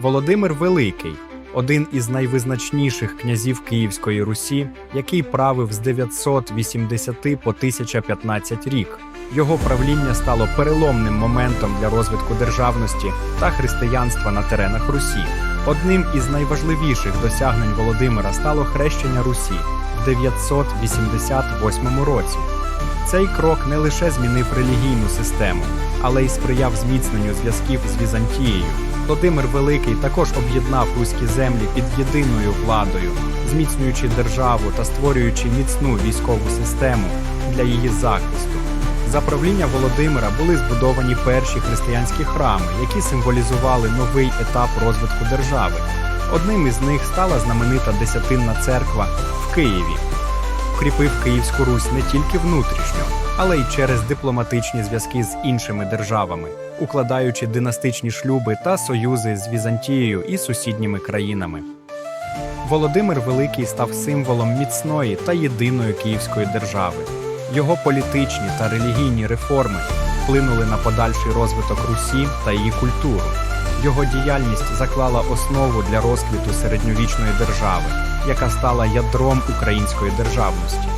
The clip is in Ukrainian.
Володимир Великий один із найвизначніших князів Київської Русі, який правив з 980 по 1015 рік. Його правління стало переломним моментом для розвитку державності та християнства на теренах Русі. Одним із найважливіших досягнень Володимира стало хрещення Русі в 988 році. Цей крок не лише змінив релігійну систему, але й сприяв зміцненню зв'язків з Візантією. Володимир Великий також об'єднав руські землі під єдиною владою, зміцнюючи державу та створюючи міцну військову систему для її захисту. За правління Володимира були збудовані перші християнські храми, які символізували новий етап розвитку держави. Одним із них стала знаменита Десятинна церква в Києві. Укріпив Київську Русь не тільки внутрішньо, але й через дипломатичні зв'язки з іншими державами, укладаючи династичні шлюби та союзи з Візантією і сусідніми країнами. Володимир Великий став символом міцної та єдиної київської держави. Його політичні та релігійні реформи вплинули на подальший розвиток Русі та її культуру. Його діяльність заклала основу для розквіту середньовічної держави, яка стала ядром української державності.